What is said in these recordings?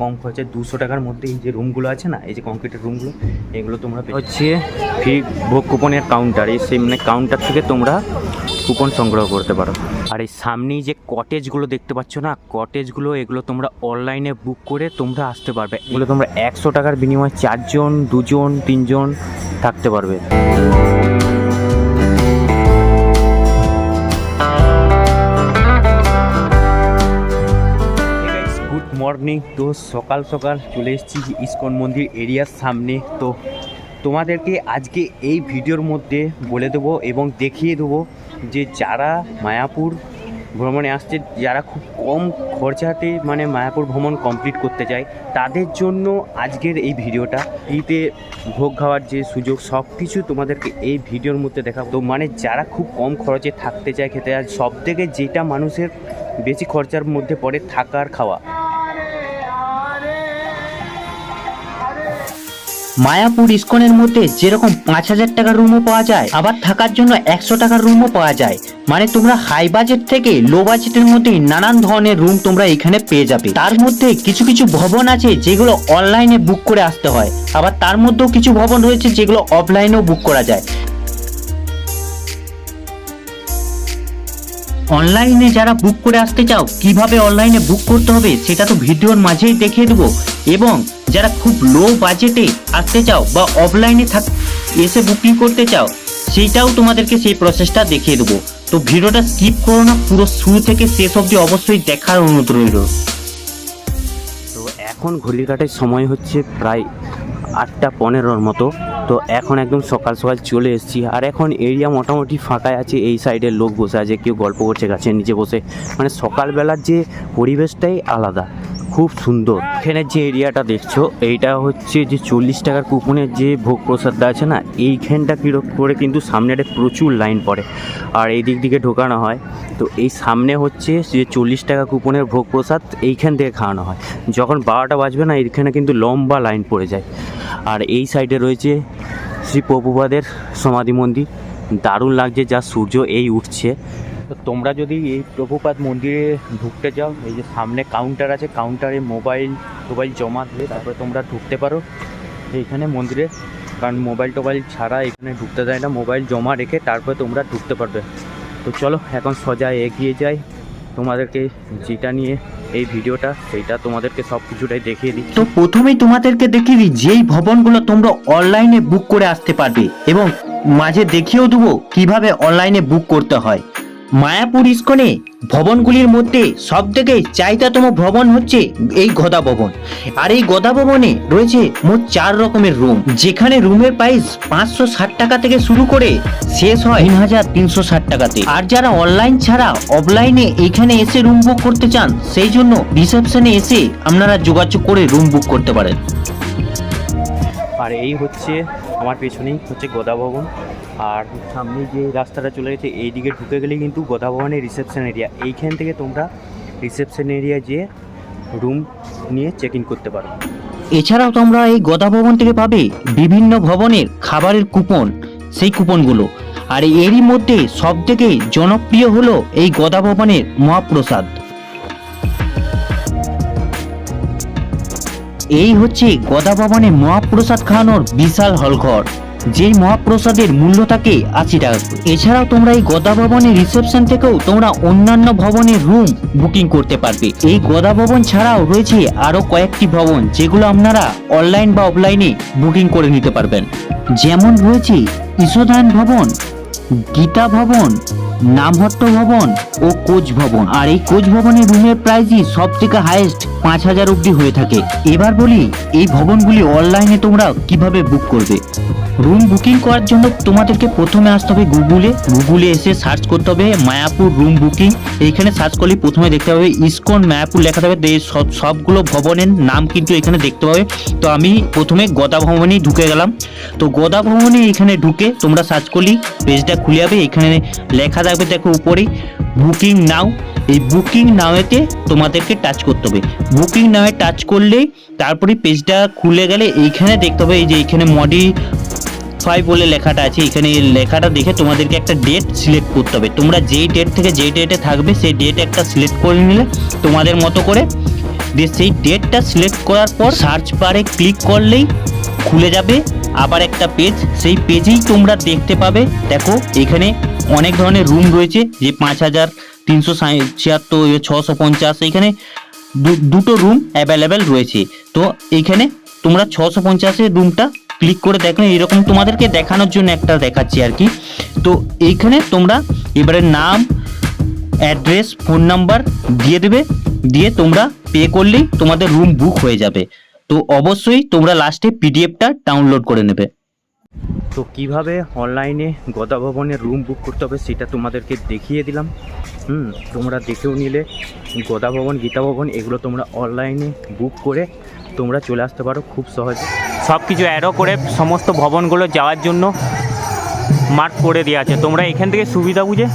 কম খরচে দুশো টাকার মধ্যে এই যে রুমগুলো আছে না এই যে কংক্রিটের রুমগুলো এগুলো তোমরা হচ্ছে ফ্রি ভোগ কুপনের কাউন্টার এই সেই মানে কাউন্টার থেকে তোমরা কুপন সংগ্রহ করতে পারো। আর এই সামনেই যে কটেজগুলো দেখতে পাচ্ছ না কটেজগুলো এগুলো তোমরা অনলাইনে বুক করে তোমরা আসতে পারবে। এগুলো তোমরা একশো টাকার বিনিময়ে চারজন দুজন তিনজন থাকতে পারবে। মর্নিং। তো সকাল সকাল চলে এসেছি ইস্কন মন্দির এরিয়ার সামনে। তো তোমাদেরকে আজকে এই ভিডিওর মধ্যে বলে দেবো এবং দেখিয়ে দেবো যে যারা মায়াপুর ভ্রমণে আসছে, যারা খুব কম খরচাতে মানে মায়াপুর ভ্রমণ কমপ্লিট করতে চায়, তাদের জন্য আজকের এই ভিডিওটা। এইতে ভোগ খাওয়ার যে সুযোগ সব কিছু তোমাদেরকে এই ভিডিওর মধ্যে দেখাবো। তো মানে যারা খুব কম খরচে থাকতে চায় খেতে চায় সব থেকে যেটা মানুষের বেশি খরচার মধ্যে পড়ে থাকার খাওয়া মায়াপুর ইস্কনের মধ্যে যেরকম পাঁচ হাজার টাকার রুমও পাওয়া যায়, আবার থাকার জন্য একশো টাকার রুমও পাওয়া যায়। মানে তোমরা হাই বাজেট থেকে লো বাজেটের মধ্যে নানান ধরনের রুম তোমরা এখানে পেয়ে যাবে। তার মধ্যে কিছু কিছু ভবন আছে যেগুলো অনলাইনে বুক করে আসতে হয়, আবার তার মধ্যেও কিছু ভবন রয়েছে যেগুলো অফলাইনেও বুক করা যায়। অনলাইনে যারা বুক করে আসতে চাও, কীভাবে অনলাইনে বুক করতে হবে সেটা তো ভিডিওর মাঝেই দেখিয়ে দেবো। এবং যারা খুব লো বাজেটে আসতে চাও বা অফলাইনে থাক, এসে বুকিং করতে চাও, সেইটাও তোমাদেরকে সেই প্রসেসটা দেখিয়ে দেবো। তো ভিডিওটা স্কিপ করো না, পুরো শুরু থেকে শেষ অবধি অবশ্যই দেখার অনুরোধ রইল। তো এখন ঘড়ির কাটার সময় হচ্ছে প্রায় আটটা পনেরোর মতো। তো এখন একদম সকাল সকাল চলে এসেছি। আর এখন এরিয়া মোটামুটি ফাঁকাই আছে, এই সাইডের লোক বসে আছে, কেউ গল্প করছে, গাছের নিচে বসে। মানে সকালবেলার যে পরিবেশটাই আলাদা, খুব সুন্দর। এখানে যে এরিয়াটা দেখছ, এইটা হচ্ছে যে চল্লিশ টাকার কুপনের যে ভোগ প্রসাদটা আছে না, এইখানটা কীরকম করে কিন্তু সামনে একটা প্রচুর লাইন পড়ে। আর এই দিক দিকে ঢোকানো হয়। তো এই সামনে হচ্ছে যে চল্লিশ টাকা কুপনের ভোগ প্রসাদ এইখান থেকে খাওয়ানো হয়। যখন বারোটা বাজবে না, এইখানে কিন্তু লম্বা লাইন পড়ে যায়। আর এই সাইডে রয়েছে শ্রী প্রভুপাদের সমাধি মন্দির। দারুণ লাগছে যা সূর্য এই উঠছে। তো তোমরা যদি এই প্রভুপাদ মন্দিরে ঢুকতে যাও এই যে সামনে কাউন্টার আছে কাউন্টারে মোবাইল টোবাইল জমা দিয়ে তারপরে তোমরা ঢুকতে পারো এইখানে মন্দিরে। কারণ মোবাইল টোবাইল ছাড়া এখানে ঢুকতে দেয় না মোবাইল জমা রেখে তারপরে তোমরা ঢুকতে পারবে। তো চলো, এখন সোজা এগিয়ে যাই। তোমাদেরকে যেটা নিয়ে এই ভিডিওটা, সেইটা তোমাদেরকে সব কিছুটাই দেখিয়ে দিই তো প্রথমেই তোমাদেরকে দেখিয়ে দিই, যেই ভবনগুলো তোমরা অনলাইনে বুক করে আসতে পারবে এবং মাঝে দেখিয়েও দেবো কীভাবে অনলাইনে বুক করতে হয়। মায়াপুর ইস্কনে ভবনগুলির মধ্যে সব থেকে চাহিদাতম ভবন হচ্ছে এই গদা ভবন। আর এই গদা ভবনে রয়েছে মোট চার রকমের রুম। যেখানে রুমের প্রাইস পাঁচশো ষাট টাকা থেকে শুরু করে শেষ হয় তিন হাজার তিনশো ষাট টাকাতে। আর যারা অনলাইন ছাড়া অফলাইনে এখানে এসে রুম বুক করতে চান, সেই জন্য রিসেপশনে এসে আপনারা যোগাযোগ করে রুম বুক করতে পারেন। আর এই হচ্ছে আমার পেছনেই হচ্ছে গোদা ভবন। আর সামনে যে রাস্তাটা চলে গেছে এই দিকে ঢুকে গেলে কিন্তু গোদা ভবনের রিসেপশন এরিয়া এইখান থেকে তোমরা রিসেপশন এরিয়া যেয়ে রুম নিয়ে চেক ইন করতে পারো। এছাড়াও তোমরা এই গদা ভবন থেকে পাবে বিভিন্ন ভবনের খাবারের কুপন সেই কুপনগুলো আর এরই মধ্যে সবথেকে জনপ্রিয় হলো এই গদা ভবনের মহাপ্রসাদ। এই হচ্ছে গদা ভবনে মহাপ্রসাদ খাওয়ানোর বিশাল হলঘর, যেই মহাপ্রসাদের মূল্য থাকে আশি টাকা। এছাড়াও তোমরা এই গদা ভবনের রিসেপশন থেকেও তোমরা অন্যান্য ভবনের রুম বুকিং করতে পারবে এই গদা ভবন ছাড়াও রয়েছে আরও কয়েকটি ভবন, যেগুলো আপনারা অনলাইন বা অফলাইনে বুকিং করে নিতে পারবেন যেমন রয়েছে ঈশোধান ভবন গীতা ভবন, নামহট্ট ভবন ও কোচ ভবন। আর এই কোচ ভবনের রুমের প্রাইসই সব থেকে হাইয়েস্ট পাঁচ হাজার অব্দি হয়ে থাকে। এবার বলি, এই ভবনগুলি অনলাইনে তোমরা কীভাবে বুক করবে? রুম বুকিং করার জন্য তোমাদেরকে প্রথমে আসতে হবে গুগলে গুগলে এসে সার্চ করতে হবে মায়াপুর রুম বুকিং এইখানে সার্চ করলে প্রথমে দেখতে পাবে ইসকন মায়াপুর লেখা থাকবে। সব, সবগুলো ভবনের নাম কিন্তু এখানে দেখতে পাবে। তো আমি প্রথমে গদা ভবনেই ঢুকে গেলাম। তো গদা ভবনে এখানে ঢুকে তোমরা সার্চ করলি পেজটা খুলে যাবে, এখানে লেখা থাকবে, দেখো উপরেই বুকিং নাও এই বুকিং নাওয়েতে তোমাদেরকে টাচ করতে হবে। বুকিং নাওয়ে টাচ করলেই তারপরে পেজটা খুলে গেলে এইখানে দেখতে হবে, এই যে এইখানে মডি ফাইভ বলে লেখাটা আছে, এখানে লেখাটা দেখে তোমাদেরকে একটা ডেট সিলেক্ট করতে হবে। তোমরা যেই ডেট থেকে যেই ডেটে থাকবে, সেই ডেট একটা সিলেক্ট করে নিলে তোমাদের মতো করে দিয়ে সেই ডেটটা সিলেক্ট করার পর সার্চ বারে ক্লিক করলেই খুলে যাবে। আবার একটা পেজ সেই পেজেই তোমরা দেখতে পাবে। দেখো, এখানে অনেক ধরনের রুম রয়েছে, যে পাঁচ হাজার, তিনশো ছিয়াত্তর ছশো পঞ্চাশ, এখানে দুটো রুম অ্যাভেলেবেল রয়েছে। তো এইখানে তোমরা ছশো পঞ্চাশের রুমটা ক্লিক করে দেখো, এরকম তোমাদেরকে দেখানোর জন্য একটা দেখাচ্ছি আর কি। তো এইখানে তোমরা এবারে নাম অ্যাড্রেস ফোন নাম্বার দিয়ে দেবে, দিয়ে তোমরা পে করলেই তোমাদের রুম বুক হয়ে যাবে। তো অবশ্যই তোমরা লাস্টে পিডিএফটা ডাউনলোড করে নেবে। তো কীভাবে অনলাইনে গদা ভবনের রুম বুক করতে হবে সেটা তোমাদেরকে দেখিয়ে দিলাম। হুম, তোমরা দেখেও নিলে গদা ভবন, গীতা ভবন, এগুলো তোমরা অনলাইনে বুক করে তোমরা চলে আসতে পারো খুব সহজে। সব কিছু অ্যাডও করে সমস্ত ভবনগুলো যাওয়ার জন্য মার্ক করে দেওয়া আছে। তোমরা এখান থেকে সুবিধা বুঝে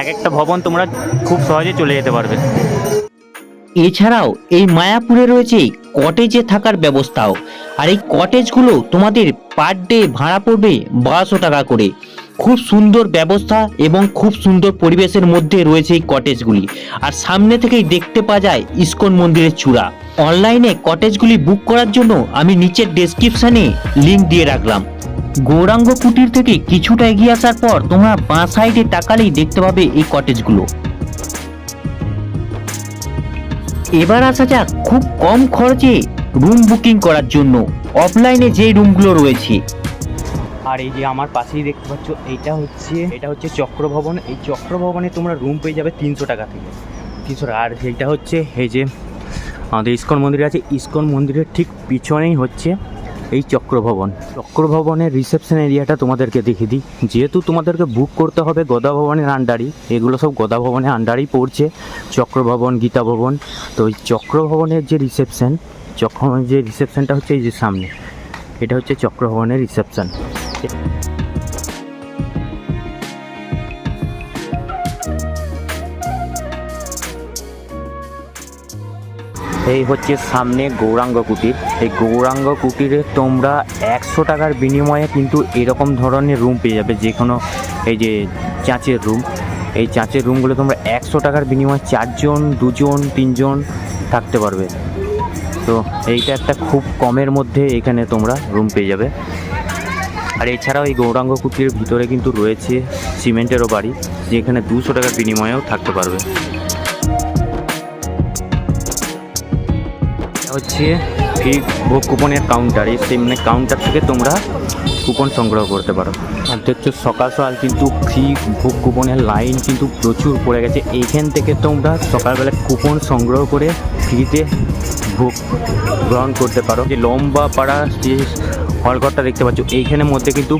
এক একটা ভবন তোমরা খুব সহজে চলে যেতে পারবে। এছাড়াও এই মায়াপুরে রয়েছে কটেজে থাকার ব্যবস্থাও। আর এই কটেজগুলো তোমাদের পার ডে ভাড়া পড়বে বারোশো টাকা করে। খুব সুন্দর ব্যবস্থা এবং খুব সুন্দর পরিবেশের মধ্যে রয়েছে এই কটেজগুলি আর সামনে থেকেই দেখতে পাওয়া যায় ইস্কন মন্দিরের চূড়া। অনলাইনে কটেজগুলি বুক করার জন্য আমি নিচের ডেসক্রিপশনে লিঙ্ক দিয়ে রাখলাম। গৌরাঙ্গ কুটির থেকে কিছুটা এগিয়ে আসার পর তোমরা বাঁ সাইডে তাকালেই দেখতে পাবে এই কটেজগুলো এবার আসা যাক খুব কম খরচে রুম বুকিং করার জন্য। অফলাইনে যে রুমগুলো রয়েছে। আর এই যে আমার পাশেই দেখতে পাচ্ছ, এইটা হচ্ছে, এটা হচ্ছে চক্রভবন। এই চক্রভবনে তোমরা রুম পেয়ে যাবে তিনশো টাকা থেকে। তিনশো আর এইটা হচ্ছে, এই যে আমাদের ইস্কন মন্দির আছে। ইস্কন মন্দিরের ঠিক পিছনেই হচ্ছে এই চক্রভবন। চক্রভবনের রিসেপশন এরিয়াটা তোমাদেরকে দেখিয়ে দিই। যেহেতু তোমাদেরকে বুক করতে হবে গদা ভবনের আন্ডারই এগুলো সব গদা ভবনের আন্ডারই পড়ছে। চক্রভবন গীতা ভবন তো এই চক্রভবনের যে রিসেপশন চক্র যে রিসেপশনটা হচ্ছে এই যে সামনে, এটা হচ্ছে চক্রভবনের রিসেপশন এই হচ্ছে সামনে গৌরাঙ্গ কুটির। এই গৌরাঙ্গ কুটিরে তোমরা একশো টাকার বিনিময়ে কিন্তু এরকম ধরনের রুম পেয়ে যাবে, যে কোনো এই যে চাঁচের রুম এই চাঁচের রুমগুলো তোমরা একশো টাকার বিনিময়ে চারজন, দুজন, তিনজন থাকতে পারবে। তো এইটা একটা খুব কমের মধ্যে এখানে তোমরা রুম পেয়ে যাবে। আর এছাড়াও এই গৌরাঙ্গ কুটির ভিতরে কিন্তু রয়েছে সিমেন্টেরও বাড়ি, যেখানে দুশো টাকার বিনিময়েও থাকতে পারবে। এটা হচ্ছে ফ্রি ভোগ কুপনের কাউন্টার এই সেই মানে কাউন্টার থেকে তোমরা কুপন সংগ্রহ করতে পারো। আর দেখছ সকাল সকাল কিন্তু ফ্রি ভোগ কুপনের লাইন কিন্তু প্রচুর পড়ে গেছে। এইখান থেকে তোমরা সকালবেলা কুপন সংগ্রহ করে ফ্রিতে ভোগ গ্রহণ করতে পারো। যে লম্বা পাড়া যে হলঘরটা দেখতে পাচ্ছ এইখানের মধ্যে কিন্তু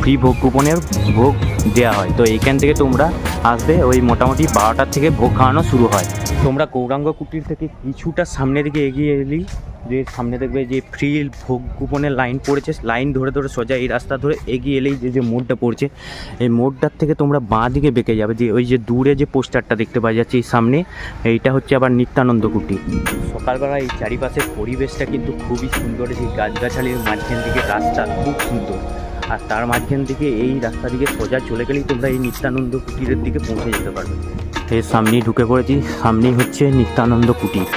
ফ্রি ভোগ কুপনের ভোগ দেওয়া হয়। তো এইখান থেকে তোমরা আসবে, ওই মোটামুটি বারোটার থেকে ভোগ খাওয়ানো শুরু হয়। তোমরা গৌরাঙ্গ কুটির থেকে কিছুটা সামনের দিকে এগিয়ে এলেই যে সামনে দেখবে যে ফ্রি ভোগ কুপনের লাইন পড়েছে। লাইন ধরে ধরে সোজা এই রাস্তা ধরে এগিয়ে এলেই যে যে মোড়টা পড়ছে, এই মোড়টার থেকে তোমরা বাঁ দিকে বেঁকে যাবে। যে ওই যে দূরে যে পোস্টারটা দেখতে পাওয়া যাচ্ছে এই সামনে, এইটা হচ্ছে আবার নিত্যানন্দ কুটি। সকালবেলা এই চারিপাশের পরিবেশটা কিন্তু খুবই সুন্দর। যে গাছগাছালির মাঝখান দিকে রাস্তা খুব সুন্দর। আর তার মাঝখান থেকে এই রাস্তা দিকে সোজা চলে গেলেই তোমরা এই নিত্যানন্দ কুটিরের দিকে পৌঁছে যেতে পারবে। এর সামনেই ঢুকে পড়েছি। সামনেই হচ্ছে নিত্যানন্দ কুটির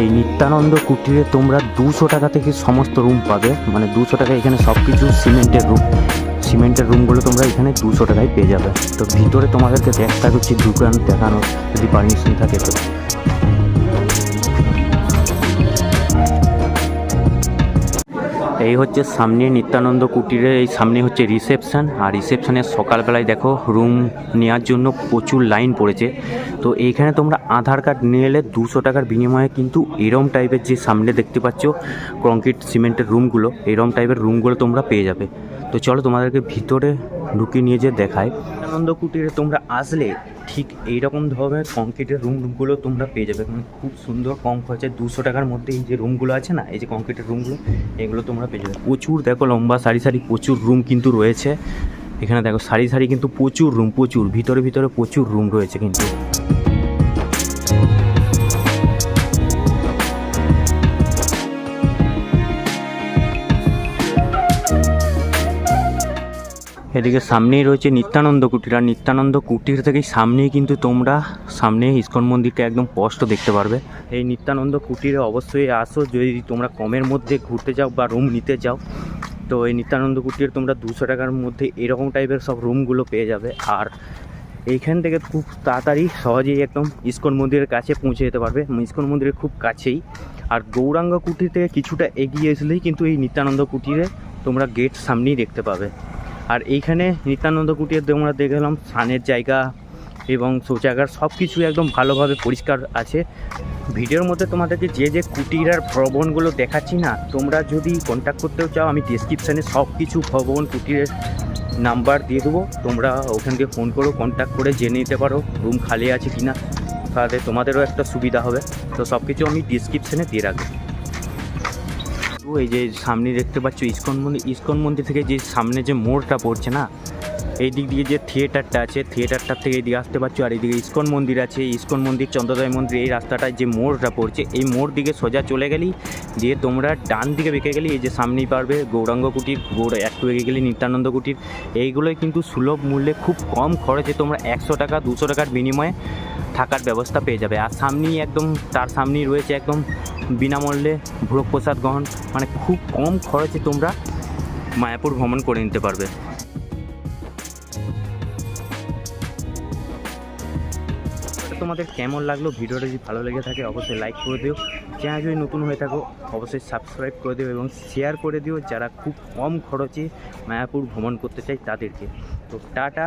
এই নিত্যানন্দ কুটিরে তোমরা দুশো টাকা থেকে সমস্ত রুম পাবে। মানে দুশো টাকা এখানে সব কিছু সিমেন্টের রুম সিমেন্টের রুমগুলো তোমরা এখানে দুশো টাকায় পেয়ে যাবে। তো ভিতরে তোমাদেরকে চেষ্টা করছি দোকান দেখানোর যদি পারমিশন থাকে তো। এই হচ্ছে সামনে নিত্যানন্দ কুটিরের, এই সামনে হচ্ছে রিসেপশন আর রিসেপশানের সকালবেলায় দেখো রুম নেওয়ার জন্য প্রচুর লাইন পড়েছে। তো এইখানে তোমরা আধার কার্ড নিয়ে এলে দুশো টাকার বিনিময়ে কিন্তু এরম টাইপের যে সামনে দেখতে পাচ্ছ কংক্রিট সিমেন্টের রুমগুলো এরম টাইপের রুমগুলো তোমরা পেয়ে যাবে। তো চলো তোমাদেরকে ভিতরে ঢুকিয়ে নিয়ে যে দেখায়। আনন্দ কুটিরে তোমরা আসলে ঠিক এইরকম ধরনের কংক্রিটের রুমগুলো তোমরা পেয়ে যাবে। মানে খুব সুন্দর কম খরচে দুশো টাকার মধ্যে এই যে রুমগুলো আছে না, এই যে কংক্রিটের রুমগুলো এগুলো তোমরা পেয়ে যাবে। প্রচুর দেখো লম্বা সারি সারি প্রচুর রুম কিন্তু রয়েছে। এখানে দেখো সারি সারি কিন্তু প্রচুর রুম প্রচুর, ভিতরে ভিতরে প্রচুর রুম রয়েছে কিন্তু। এদিকে সামনেই রয়েছে নিত্যানন্দ কুটির। আর নিত্যানন্দ কুটির থেকেই সামনেই কিন্তু তোমরা সামনে ইস্কন মন্দিরটা একদম স্পষ্ট দেখতে পারবে। এই নিত্যানন্দ কুটিরে অবশ্যই আসো, যদি তোমরা কমের মধ্যে ঘুরতে যাও বা রুম নিতে যাও, তো এই নিত্যানন্দ কুটির তোমরা দুশো টাকার মধ্যে এরকম টাইপের সব রুমগুলো পেয়ে যাবে। আর এইখান থেকে খুব তাড়াতাড়ি সহজেই একদম ইস্কন মন্দিরের কাছে পৌঁছে যেতে পারবে। ইস্কন মন্দিরের খুব কাছেই। আর গৌরাঙ্গ কুটির থেকে কিছুটা এগিয়ে আসলেই কিন্তু এই নিত্যানন্দ কুটিরে তোমরা গেট সামনেই দেখতে পাবে। আর এইখানে নিত্যানন্দ কুটির তোমরা দেখলাম স্নানের জায়গা এবং শৌচাগার সব কিছু একদম ভালোভাবে পরিষ্কার আছে। ভিডিওর মধ্যে তোমাদেরকে যে যে কুটির আর ভবনগুলো দেখাচ্ছি না, তোমরা যদি কন্ট্যাক্ট করতেও চাও, আমি ডিসক্রিপশানে সব কিছু ভবন কুটিরের নাম্বার দিয়ে দেবো। তোমরা ওখান থেকে ফোন করো কন্ট্যাক্ট করে জেনে নিতে পারো রুম খালি আছে কি না তাহলে তোমাদেরও একটা সুবিধা হবে। তো সব কিছু আমি ডিসক্রিপশানে দিয়ে রাখব। তো এই যে সামনে দেখতে পাচ্ছ ইস্কন মন্দির ইস্কন মন্দির থেকে যে সামনে যে মোড়টা পড়ছে না, এই দিক দিয়ে যে থিয়েটারটা আছে থিয়েটারটার থেকে এদিকে আসতে পারছ আর এদিকে ইস্কন মন্দির আছে, ইস্কন মন্দির, চন্দ্রদয় মন্দির, এই রাস্তাটায় যে মোড়টা পড়ছে, এই মোড় দিকে সোজা চলে গেলেই দিয়ে তোমরা ডান দিকে বেঁকে গেলেই এই যে সামনেই পারবে গৌরাঙ্গ কুটির, গৌর একটু বেঁকে গেলে নিত্যানন্দ কুটির। এইগুলোই কিন্তু সুলভ মূল্যে খুব কম খরচে তোমরা একশো টাকা, দুশো টাকার বিনিময়ে থাকার ব্যবস্থা পেয়ে যাবে। আর সামনেই একদম, তার সামনেই রয়েছে একদম বিনামূল্যে ভোগ প্রসাদ গ্রহণ মানে খুব কম খরচে তোমরা মায়াপুর ভ্রমণ করে নিতে পারবে। তোমাদের কেমন লাগল? ভিডিওটা যদি ভালো লেগে থাকে, অবশ্যই লাইক করে দিও। চ্যানেল যদি নতুন হয়ে থাকো, অবশ্যই সাবস্ক্রাইব করে দিও এবং শেয়ার করে দিও যারা খুব কম খরচে মায়াপুর ভ্রমণ করতে চায় তাদেরকে। তো টাটা।